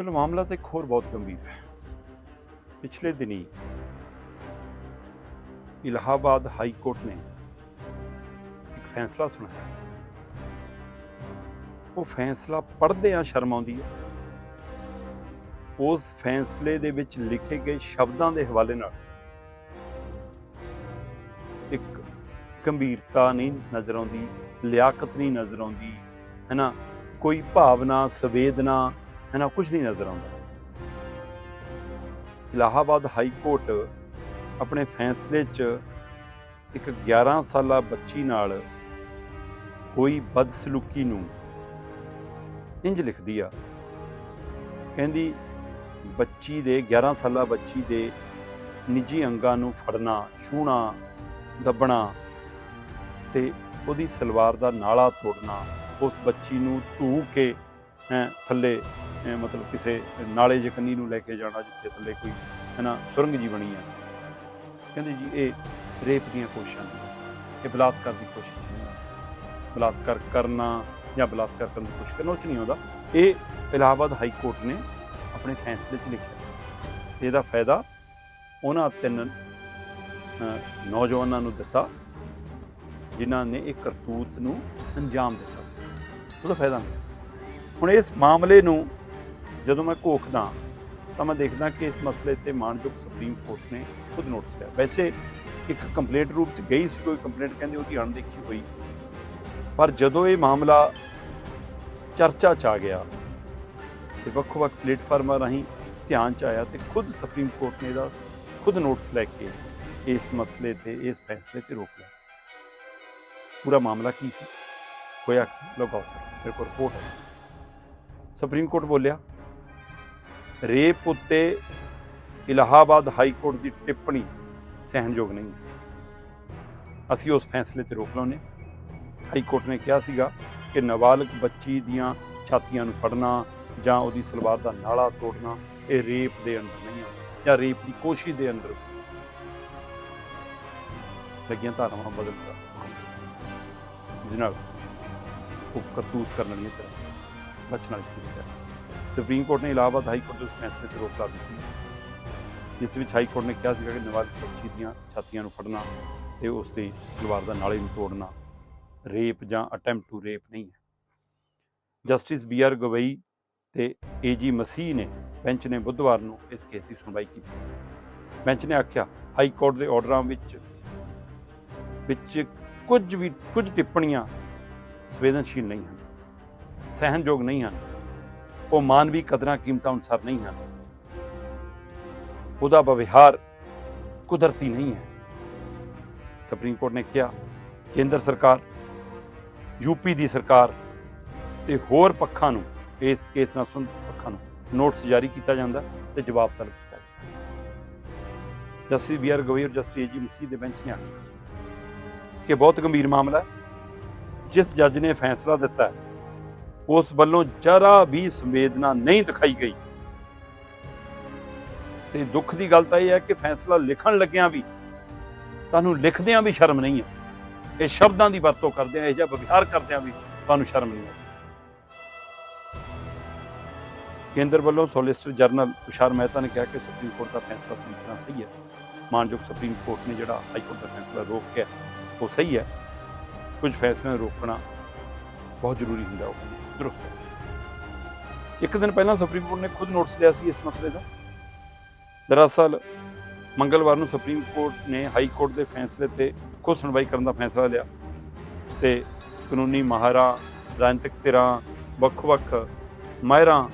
ਚਲੋ ਮਾਮਲਾ ਤਾਂ ਇੱਕ ਹੋਰ ਬਹੁਤ ਗੰਭੀਰ ਹੈ ਪਿਛਲੇ ਦਿਨੀ ਇਲਾਹਾਬਾਦ ਹਾਈ ਕੋਰਟ ਨੇ ਇੱਕ ਫੈਸਲਾ ਸੁਣਾਇਆ ਉਹ ਫੈਸਲਾ ਪੜ੍ਹਦੇ ਆ ਸ਼ਰਮ ਆਉਂਦੀ ਹੈ ਉਸ ਫੈਸਲੇ ਦੇ ਵਿੱਚ ਲਿਖੇ ਗਏ ਸ਼ਬਦਾਂ ਦੇ ਹਵਾਲੇ ਨਾਲ ਇੱਕ ਗੰਭੀਰਤਾ ਨਹੀਂ ਨਜ਼ਰ ਆਉਂਦੀ ਲਿਆਕਤ ਨਹੀਂ ਨਜ਼ਰ ਆਉਂਦੀ ਹੈ ਨਾ ਕੋਈ ਭਾਵਨਾ ਸੰਵੇਦਨਾ ਹੈ ਨਾ ਕੁਝ ਨਹੀਂ ਨਜ਼ਰ ਆਉਂਦਾ। ਇਲਾਹਾਬਾਦ ਹਾਈ ਕੋਰਟ ਆਪਣੇ ਫੈਸਲੇ 'ਚ ਇੱਕ 11 ਸਾਲਾ ਬੱਚੀ ਨਾਲ ਹੋਈ ਬਦਸਲੂਕੀ ਨੂੰ ਇੰਜ ਲਿਖਦੀ ਆ। ਕਹਿੰਦੀ ਬੱਚੀ ਦੇ 11 ਸਾਲਾ ਬੱਚੀ ਦੇ ਨਿੱਜੀ ਅੰਗਾਂ ਨੂੰ ਫੜਨਾ ਛੂਣਾ ਦੱਬਣਾ ਤੇ ਉਹਦੀ ਸਲਵਾਰ ਦਾ ਨਾਲਾ ਤੋੜਨਾ ਉਸ ਬੱਚੀ ਨੂੰ ਧੂ ਕੇ ਹੈਂ, ਥੱਲੇ ਮਤਲਬ ਕਿਸੇ ਨਾਲੇ ਜਕਨੀ ਨੂੰ ਲੈ ਕੇ ਜਾਣਾ ਜਿੱਥੇ ਥੱਲੇ ਕੋਈ, ਹੈ ਨਾ, ਸੁਰੰਗ ਜੀ ਬਣੀ ਹੈ ਕਹਿੰਦੇ ਜੀ, ਇਹ ਰੇਪ ਦੀਆਂ ਕੋਸ਼ਿਸ਼ਾਂ ਨੇ। ਇਹ ਬਲਾਤਕਾਰ ਦੀ ਕੋਸ਼ਿਸ਼ ਨਹੀਂ ਬਲਾਤਕਾਰ ਕਰਨਾ ਜਾਂ ਬਲਾਤਕਾਰ ਕਰਨ ਦੀ ਕੋਸ਼ਿਸ਼ ਕਰਨਾ, ਉਹ 'ਚ ਨਹੀਂ ਆਉਂਦਾ। ਇਹ ਇਲਾਹਾਬਾਦ ਹਾਈ ਕੋਰਟ ਨੇ ਆਪਣੇ ਫੈਸਲੇ 'ਚ ਲਿਖਿਆ। ਇਹਦਾ ਫਾਇਦਾ ਉਹਨਾਂ ਤਿੰਨ ਨੌਜਵਾਨਾਂ ਨੂੰ ਦਿੱਤਾ, ਜਿਨ੍ਹਾਂ ਨੇ ਇਹ ਕਰਤੂਤ ਨੂੰ ਅੰਜਾਮ ਦਿੱਤਾ ਸੀ। ਉਹਦਾ ਫਾਇਦਾ ਹੁਣ ਇਸ ਮਾਮਲੇ ਨੂੰ ਜਦੋਂ ਮੈਂ ਘੋਖਦਾ ਤਾਂ ਮੈਂ ਦੇਖਦਾ ਕਿ ਇਸ ਮਸਲੇ ਤੇ ਮਾਨਯੋਗ ਸੁਪਰੀਮ ਕੋਰਟ ਨੇ ਖੁਦ ਨੋਟਿਸ ਲਿਆ ਵੈਸੇ ਇੱਕ ਕੰਪਲੇਂਟ ਰੂਪ ਚ ਗਈ ਸੀ ਕੋਈ ਕੰਪਲੇਂਟ ਕਹਿੰਦੇ ਉਹਦੀ ਅਣਦੇਖੀ ਹੋਈ ਪਰ ਜਦੋਂ ਇਹ ਮਾਮਲਾ ਚਰਚਾ ਚ ਆ ਗਿਆ ਤੇ ਵੱਖ-ਵੱਖ ਪਲੇਟਫਾਰਮਾਂ ਰਾਹੀਂ ਧਿਆਨ ਚ ਆਇਆ ਤੇ ਖੁਦ ਸੁਪਰੀਮ ਕੋਰਟ ਨੇ ਇਹਦਾ ਖੁਦ ਨੋਟਿਸ ਲੈ ਕੇ ਇਸ ਮਸਲੇ ਤੇ ਇਸ ਫੈਸਲੇ ਤੇ ਰੋਕ ਲਿਆ ਪੂਰਾ ਮਾਮਲਾ ਕੀ ਸੀ ਹੋਇਆ ਕੀ ਲਗਾਓ ਮੇਰੇ ਕੋਲ ਰਿਪੋਰਟ ਹੈ ਸੁਪਰੀਮ ਕੋਰਟ ਬੋਲਿਆ ਰੇਪ ਉੱਤੇ ਇਲਾਹਾਬਾਦ ਹਾਈ ਕੋਰਟ ਦੀ ਟਿੱਪਣੀ ਸਹਿਣਯੋਗ ਨਹੀਂ ਅਸੀਂ ਉਸ ਫੈਸਲੇ ਤੇ ਰੋਕ ਲਾਉਨੇ ਹਾਈ ਕੋਰਟ ਨੇ ਕਿਹਾ ਸੀਗਾ ਕਿ ਨਾਬਾਲਗ ਬੱਚੀ ਦੀਆਂ ਛਾਤੀਆਂ ਨੂੰ ਫੜਨਾ ਜਾਂ ਉਹਦੀ ਸਲਵਾਰ ਦਾ ਨਾਲਾ ਤੋੜਨਾ ਇਹ ਰੇਪ ਦੇ ਅੰਦਰ ਨਹੀਂ ਆਉਂਦਾ ਜਾਂ ਰੇਪ ਦੀ ਕੋਸ਼ਿਸ਼ ਦੇ ਅੰਦਰ ਲੱਗੀਆਂ ਧਾਰਾਵਾਂ ਬਦਲ ਕਰ ਜਿਹਦੇ ਨਾਲ ਉਹ ਕਰਤੂਤ ਕਰਨ ਵਾਲੀਆਂ ਤਰ੍ਹਾਂ ਬਚਣ ਵਾਲੀ ਸਥਿਤੀ ਸੁਪਰੀਮ ਕੋਰਟ ਨੇ ਇਲਾਹਾਬਾਦ ਹਾਈ ਕੋਰਟ ਦੇ ਉਸ ਫੈਸਲੇ ਤੇ ਰੋਕ ਲਾ ਦਿੱਤੀ। ਜਿਸ ਵਿੱਚ ਹਾਈ ਕੋਰਟ ਨੇ ਕਿਹਾ ਸੀਗਾ ਕਿ ਨਵਾਜ਼ ਬੱਚੀ ਦੀਆਂ ਛਾਤੀਆਂ ਨੂੰ ਫੜਨਾ ਤੇ ਉਸ ਦੀ ਸਲਵਾਰ ਦਾ ਨਾਲੇ ਨੂੰ ਤੋੜਨਾ ਰੇਪ ਜਾਂ ਅਟੈਂਪਟ ਟੂ ਰੇਪ ਨਹੀਂ ਹੈ। ਜਸਟਿਸ ਬੀ ਆਰ ਗਵਈ ਤੇ ਜੀ ਮਸੀਹ ਨੇ ਬੈਂਚ ਨੇ ਬੁੱਧਵਾਰ ਨੂੰ ਇਸ ਕੇਸ ਦੀ ਸੁਣਵਾਈ ਕੀਤੀ। ਬੈਂਚ ਨੇ ਆਖਿਆ, ਹਾਈ ਕੋਰਟ ਦੇ ਆਰਡਰਾਂ ਵਿੱਚ ਵਿੱਚ ਕੁਝ ਵੀ, ਕੁਝ ਟਿੱਪਣੀਆਂ ਸੰਵੇਦਨਸ਼ੀਲ ਨਹੀਂ ਹਨ, ਸਹਿਣਯੋਗ ਨਹੀਂ ਹਨ। ਉਹ ਮਾਨਵੀ ਕਦਰਾਂ ਕੀਮਤਾਂ ਅਨੁਸਾਰ ਨਹੀਂ ਹਨ। ਉਹਦਾ ਵਿਵਹਾਰ ਕੁਦਰਤੀ ਨਹੀਂ ਹੈ। ਸੁਪਰੀਮ ਕੋਰਟ ਨੇ ਕਿਹਾ ਕੇਂਦਰ ਸਰਕਾਰ ਯੂਪੀ ਦੀ ਸਰਕਾਰ ਤੇ ਹੋਰ ਪੱਖਾਂ ਨੂੰ ਇਸ ਕੇਸ ਨਾਲ ਸੰਬੰਧਿਤ ਪੱਖਾਂ ਨੂੰ ਨੋਟਿਸ ਜਾਰੀ ਕੀਤਾ ਜਾਂਦਾ ਤੇ ਜਵਾਬ ਤਲਬ ਕੀਤਾ ਜਾਂਦਾ। ਜਸਟਿਸ ਬੀ ਆਰ ਗਵਈ ਔਰ ਜਸਟਿਸ ਜੀ ਮਸੀਹ ਦੇ ਬੈਂਚ ਨੇ ਆਖਿਆ ਕਿ ਬਹੁਤ ਗੰਭੀਰ ਮਾਮਲਾ ਜਿਸ ਜੱਜ ਨੇ ਫੈਸਲਾ ਦਿੱਤਾ ਹੈ, ਉਸ ਵੱਲੋਂ ਜਰਾ ਵੀ ਸੰਵੇਦਨਾ ਨਹੀਂ ਦਿਖਾਈ ਗਈ। ਤੇ ਦੁੱਖ ਦੀ ਗੱਲ ਤਾਂ ਇਹ ਹੈ ਕਿ ਫੈਸਲਾ ਲਿਖਣ ਲੱਗਿਆਂ ਵੀ, ਤੁਹਾਨੂੰ ਲਿਖਦਿਆਂ ਵੀ ਸ਼ਰਮ ਨਹੀਂ ਹੈ ਇਹ ਸ਼ਬਦਾਂ ਦੀ ਵਰਤੋਂ ਕਰਦਿਆਂ, ਇਹ ਜਿਹਾ ਵਿਵਹਾਰ ਕਰਦਿਆਂ ਵੀ ਤੁਹਾਨੂੰ ਸ਼ਰਮ ਨਹੀਂ ਹੈ ਕੇਂਦਰ ਵੱਲੋਂ ਸੋਲਿਸਟਰ ਜਨਰਲ ਤੁਸ਼ਾਰ ਮਹਿਤਾ ਨੇ ਕਿਹਾ ਕਿ ਸੁਪਰੀਮ ਕੋਰਟ ਦਾ ਫੈਸਲਾ ਪੂਰੀ ਤਰ੍ਹਾਂ ਸਹੀ ਹੈ। ਮਾਨਯੋਗ ਸੁਪਰੀਮ ਕੋਰਟ ਨੇ ਜਿਹੜਾ ਹਾਈ ਕੋਰਟ ਦਾ ਫੈਸਲਾ ਰੋਕ ਕੇ ਉਹ ਸਹੀ ਹੈ। ਕੁਝ ਫੈਸਲੇ ਰੋਕਣਾ ਬਹੁਤ ਜ਼ਰੂਰੀ ਹੁੰਦਾ ਉਹ। ਦਰੁਸਤ ਹੈ। ਇੱਕ ਦਿਨ ਪਹਿਲਾਂ ਸੁਪਰੀਮ ਕੋਰਟ ਨੇ ਖੁਦ ਨੋਟਿਸ ਲਿਆ ਸੀ ਇਸ ਮਸਲੇ ਦਾ। ਦਰਅਸਲ ਮੰਗਲਵਾਰ ਨੂੰ ਸੁਪਰੀਮ ਕੋਰਟ ਨੇ ਹਾਈ ਕੋਰਟ ਦੇ ਫੈਸਲੇ ਤੇ ਖੁਦ ਸੁਣਵਾਈ ਕਰਨ ਦਾ ਫੈਸਲਾ ਲਿਆ ਤੇ ਕਾਨੂੰਨੀ ਮਾਹਰਾਂ, ਰਾਜਨੀਤਿਕ ਧਿਰਾਂ, ਵੱਖ-ਵੱਖ ਮਾਹਿਰਾਂ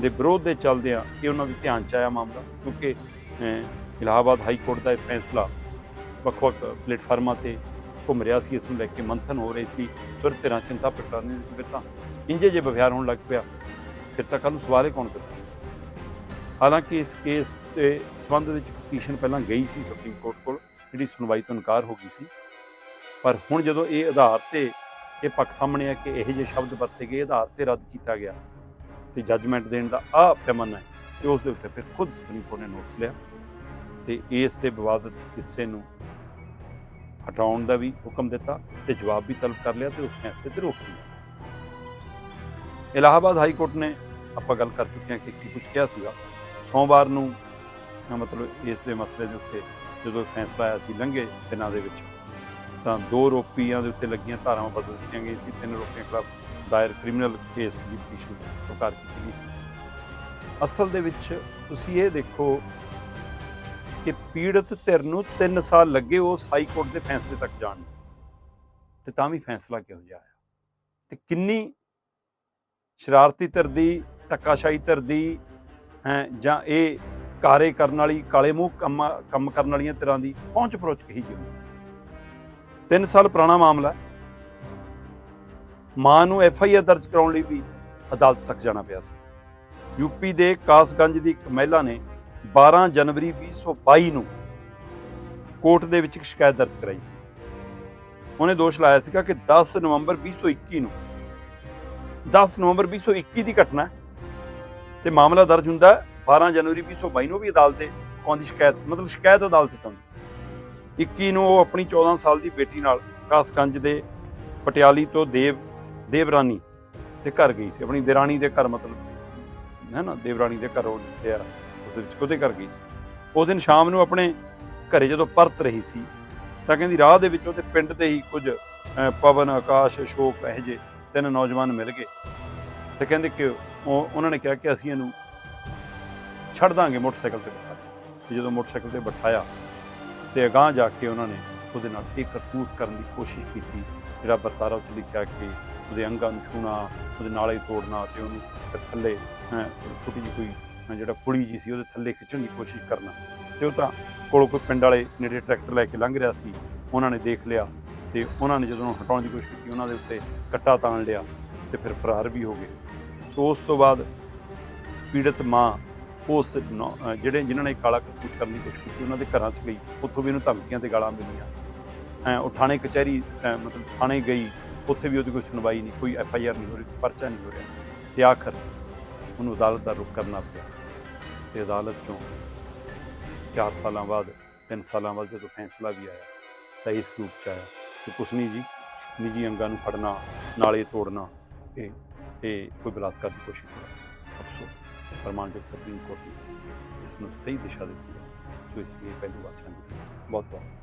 ਦੇ ਵਿਰੋਧ ਦੇ ਚੱਲਦਿਆਂ ਇਹ ਉਹਨਾਂ ਦੇ ਧਿਆਨ ਚ ਆਇਆ ਮਾਮਲਾ ਕਿਉਂਕਿ ਇਲਾਹਾਬਾਦ ਹਾਈ ਕੋਰਟ ਦਾ ਇਹ ਫੈਸਲਾ ਵੱਖ-ਵੱਖ ਪਲੇਟਫਾਰਮਾਂ ਤੇ ਘੁੰਮ ਰਿਹਾ ਸੀ, ਇਸ ਨੂੰ ਲੈ ਕੇ ਮੰਥਨ ਹੋ ਰਹੀ ਸੀ, ਸੁਰ ਧਿਰਾਂ ਚਿੰਤਾ ਪ੍ਰਗਟਾਉਣੀ ਸੀ, ਫਿਰ ਤਾਂ ਇੰਜੇ ਜੇ ਵਿਵਹਾਰ ਹੋਣ ਲੱਗ ਪਿਆ। ਫਿਰ ਤਾਂ ਕੱਲ ਨੂੰ ਸਵਾਲ ਹੀ ਕੌਣ ਕਰਦਾ? ਹਾਲਾਂਕਿ ਇਸ ਕੇਸ ਦੇ ਸੰਬੰਧ ਵਿੱਚ ਪਟੀਸ਼ਨ ਪਹਿਲਾਂ ਗਈ ਸੀ ਸੁਪਰੀਮ ਕੋਰਟ ਕੋਲ, ਜਿਹੜੀ ਸੁਣਵਾਈ ਤੋਂ ਇਨਕਾਰ ਹੋ ਗਈ ਸੀ। ਪਰ ਹੁਣ ਜਦੋਂ ਇਹ ਆਧਾਰ ਤੇ ਇਹ ਪੱਖ ਸਾਹਮਣੇ ਆ ਕਿ ਇਹੋ ਜਿਹੇ ਸ਼ਬਦ ਵਰਤੇ ਗਏ, ਆਧਾਰ ਤੇ ਰੱਦ ਕੀਤਾ ਗਿਆ ਤੇ ਜੱਜਮੈਂਟ ਦੇਣ ਦਾ ਆ ਪੈਮਾਨਾ ਹੈ, ਤੇ ਉਸ ਦੇ ਉੱਤੇ ਫਿਰ ਖੁਦ ਸੁਪਰੀਮ ਕੋਰਟ ਨੇ ਨੋਟਿਸ ਲਿਆ ਤੇ ਇਸ ਦੇ ਵਿਵਾਦਤ ਹਿੱਸੇ ਨੂੰ ਹਟਾਉਣ ਦਾ ਵੀ ਹੁਕਮ ਦਿੱਤਾ ਤੇ ਜਵਾਬ ਵੀ ਤਲਬ ਕਰ ਲਿਆ ਤੇ ਉਸ ਫੈਸਲੇ ਤੇ ਰੋਕ ਲਿਆ। ਇਲਾਹਾਬਾਦ ਹਾਈ ਕੋਰਟ ਨੇ ਆਪਾਂ ਗੱਲ ਕਰ ਚੁੱਕੇ ਹਾਂ ਕਿ ਕੀ ਕੁਝ ਕਿਹਾ ਸੀਗਾ। ਸੋਮਵਾਰ ਨੂੰ ਮਤਲਬ ਇਸ ਦੇ ਮਸਲੇ ਦੇ ਉੱਤੇ ਜਦੋਂ ਫੈਸਲਾ ਆਇਆ ਸੀ ਲੰਘੇ ਦਿਨਾਂ ਦੇ ਵਿੱਚ, ਤਾਂ ਦੋ ਰੋਪੀਆਂ ਦੇ ਉੱਤੇ ਲੱਗੀਆਂ ਧਾਰਾਵਾਂ ਬਦਲ ਦਿੱਤੀਆਂ ਗਈਆਂ ਸੀ। ਤਿੰਨ ਰੋਪੀਆਂ ਖਿਲਾਫ ਦਾਇਰ ਕ੍ਰਿਮੀਨਲ ਕੇਸ ਦੀ ਪਟੀਸ਼ਨ ਸਰਕਾਰ ਕੀਤੀ ਗਈ ਸੀ। ਅਸਲ ਦੇ ਵਿੱਚ ਤੁਸੀਂ ਇਹ ਦੇਖੋ ਕਿ ਪੀੜਤ ਧਿਰ ਨੂੰ 3 ਸਾਲ ਲੱਗੇ ਉਸ ਹਾਈ ਕੋਰਟ ਦੇ ਫੈਸਲੇ ਤੱਕ ਜਾਣ ਨੂੰ। ਤੇ ਤਾਂ ਵੀ ਫੈਸਲਾ ਕਿਹੋ ਜਿਹਾ ਆਇਆ ਤੇ ਕਿੰਨੀ ਸ਼ਰਾਰਤੀ ਧਿਰ ਦੀ, ਧੱਕਾਸ਼ਾਹੀ ਧਿਰ ਦੀ, ਹੈ, ਜਾਂ ਇਹ ਕਾਰੇ ਕਰਨ ਵਾਲੀ, ਕਾਲੇ ਮੂੰਹ ਕੰਮ ਕੰਮ ਕਰਨ ਵਾਲੀਆਂ ਧਿਰਾਂ ਦੀ ਪਹੁੰਚ ਪਰੋਚ ਕਹੀ ਜੀ 3 ਸਾਲ ਪੁਰਾਣਾ ਮਾਮਲਾ। ਮਾਂ ਨੂੰ ਐਫ ਆਈ ਆਰ ਦਰਜ ਕਰਾਉਣ ਲਈ ਵੀ ਅਦਾਲਤ ਤੱਕ ਜਾਣਾ ਪਿਆ ਸੀ। ਯੂਪੀ ਦੇ ਕਾਸਗੰਜ ਦੀ ਇੱਕ ਮਹਿਲਾ ਨੇ 12 ਜਨਵਰੀ 2022 ਨੂੰ ਕੋਰਟ ਦੇ ਵਿੱਚ ਇੱਕ ਸ਼ਿਕਾਇਤ ਦਰਜ ਕਰਾਈ ਸੀ। ਉਹਨੇ ਦੋਸ਼ ਲਾਇਆ ਸੀਗਾ ਕਿ 10 ਨਵੰਬਰ 2021 ਨੂੰ 10 ਨਵੰਬਰ 2021 ਦੀ ਘਟਨਾ ਤੇ ਮਾਮਲਾ ਦਰਜ ਹੁੰਦਾ 12 ਜਨਵਰੀ 2022 ਨੂੰ ਵੀ ਅਦਾਲਤ ਦੇ ਆਉਂਦੀ ਸ਼ਿਕਾਇਤ, ਮਤਲਬ ਸ਼ਿਕਾਇਤ ਅਦਾਲਤ ਚ ਆਉਂਦੀ 21 ਨੂੰ ਉਹ ਆਪਣੀ 14 ਸਾਲ ਦੀ ਬੇਟੀ ਨਾਲ ਕਾਸਗੰਜ ਦੇ ਪਟਿਆਲੀ ਤੋਂ ਦੇਵ, ਦੇਵਰਾਨੀ ਦੇ ਘਰ ਗਈ ਸੀ। ਆਪਣੀ ਦੇਰਾਣੀ ਦੇ ਘਰ ਮਤਲਬ, ਹੈ ਨਾ ਦੇਵਰਾਣੀ ਦੇ ਘਰ ਉਹ ਤੇ ਆ ਦੇ ਵਿੱਚ ਉਹਦੇ ਘਰ ਗਈ ਸੀ। ਉਸ ਦਿਨ ਸ਼ਾਮ ਨੂੰ ਆਪਣੇ ਘਰੇ ਜਦੋਂ ਪਰਤ ਰਹੀ ਸੀ ਤਾਂ ਕਹਿੰਦੀ ਰਾਹ ਦੇ ਵਿੱਚ ਉਹਦੇ ਪਿੰਡ ਦੇ ਹੀ ਕੁਝ ਪਵਨ ਆਕਾਸ਼ ਅਸ਼ੋਕ ਇਹੋ ਜਿਹੇ ਤਿੰਨ ਨੌਜਵਾਨ ਮਿਲ ਗਏ। ਤੇ ਕਹਿੰਦੇ ਕਿ ਉਹ ਉਹਨਾਂ ਨੇ ਕਿਹਾ ਕਿ ਅਸੀਂ ਇਹਨੂੰ ਛੱਡ ਦਾਂਗੇ ਮੋਟਰਸਾਈਕਲ ਤੇ ਬਿਠਾ ਕੇ। ਤੇ ਜਦੋਂ ਮੋਟਰਸਾਈਕਲ ਤੇ ਬਿਠਾਇਆ ਤੇ ਅਗਾਂਹ ਜਾ ਕੇ ਉਹਨਾਂ ਨੇ ਉਹਦੇ ਨਾਲ ਇਹ ਕਰਤੂਤ ਕਰਨ ਦੀ ਕੋਸ਼ਿਸ਼ ਕੀਤੀ ਜਿਹੜਾ ਵਰਤਾਰਾ ਉੱਚ ਲਿਖਿਆ ਕਿ ਉਹਦੇ ਅੰਗਾਂ ਨੂੰ ਛੂਣਾ ਉਹਦੇ ਨਾਲੇ ਤੋੜਨਾ ਤੇ ਉਹਨੂੰ ਥੱਲੇ ਹੈਂ, ਛੋਟੀ ਜਿਹੀ ਕੋਈ ਹੈਂ, ਜਿਹੜਾ ਪੁਲੀ ਜੀ ਸੀ ਉਹਦੇ ਥੱਲੇ ਖਿੱਚਣ ਦੀ ਕੋਸ਼ਿਸ਼ ਕਰਨਾ। ਤੇ ਉਹ ਤਾਂ ਕੋਲੋਂ ਕੋਈ ਪਿੰਡ ਵਾਲੇ ਨੇੜੇ ਟਰੈਕਟਰ ਲੈ ਕੇ ਲੰਘ ਰਿਹਾ ਸੀ ਉਹਨਾਂ ਨੇ ਦੇਖ ਲਿਆ ਤੇ ਉਹਨਾਂ ਨੇ ਜਦੋਂ ਹਟਾਉਣ ਦੀ ਕੋਸ਼ਿਸ਼ ਕੀਤੀ ਉਹਨਾਂ ਦੇ ਉੱਤੇ ਕੱਟਾ ਤਾਣ ਲਿਆ ਤੇ ਫਿਰ ਫਰਾਰ ਵੀ ਹੋ ਗਏ। ਸੋ ਉਸ ਤੋਂ ਬਾਅਦ ਪੀੜਤ ਮਾਂ ਉਸ ਨੌ- ਜਿਹੜੇ ਜਿਨ੍ਹਾਂ ਨੇ ਕਾਲਾ ਕਰਤੂਤ ਕਰਨ ਦੀ ਕੋਸ਼ਿਸ਼ ਕੀਤੀ ਉਹਨਾਂ ਦੇ ਘਰਾਂ 'ਚ ਗਈ। ਉੱਥੋਂ ਵੀ ਉਹਨੂੰ ਧਮਕੀਆਂ ਤੇ ਗਾਲਾਂ ਮਿਲੀਆਂ। ਐ ਉਹ ਥਾਣੇ ਕਚਹਿਰੀ ਮਤਲਬ ਥਾਣੇ ਗਈ ਉੱਥੇ ਵੀ ਉਹਦੀ ਕੋਈ ਸੁਣਵਾਈ ਨਹੀਂ ਕੋਈ ਐਫ ਆਈ ਆਰ ਨਹੀਂ ਹੋ ਰਹੀ ਪਰਚਾ ਨਹੀਂ ਹੋ ਰਿਹਾ। ਤੇ ਆਖਰ ਉਹਨੂੰ ਅਦਾਲਤ ਦਾ ਰੁਖ ਕਰਨਾ ਪਿਆ। ਤੇ ਅਦਾਲਤ ਚੋਂ 4 ਸਾਲਾਂ ਬਾਅਦ 3 ਸਾਲਾਂ ਬਾਅਦ ਜਦੋਂ ਫੈਸਲਾ ਵੀ ਆਇਆ, ਤਾਂ ਇਸ ਰੂਪ ਚ ਆਇਆ ਕਿ ਕੁਛ ਨਹੀਂ ਜੀ, ਨਿੱਜੀ ਅੰਗਾਂ ਨੂੰ ਫੜਨਾ, ਨਾਲੇ ਤੋੜਨਾ, ਇਹ ਇਹ ਕੋਈ ਬਲਾਤਕਾਰ ਦੀ ਕੋਸ਼ਿਸ਼ ਹੈ। ਅਫਸੋਸ ਪ੍ਰਮਾਣਯੋਗ ਸੁਪਰੀਮ ਕੋਰਟ ਨੇ ਇਸ ਨੂੰ ਸਹੀ ਦਿਸ਼ਾ ਦਿੱਤੀ ਹੈ ਸੋ ਇਸ ਲਈ ਪਹਿਲੀ ਵਾਰ ਸ਼ਾਮਿਲ ਬਹੁਤ ਬਹੁਤ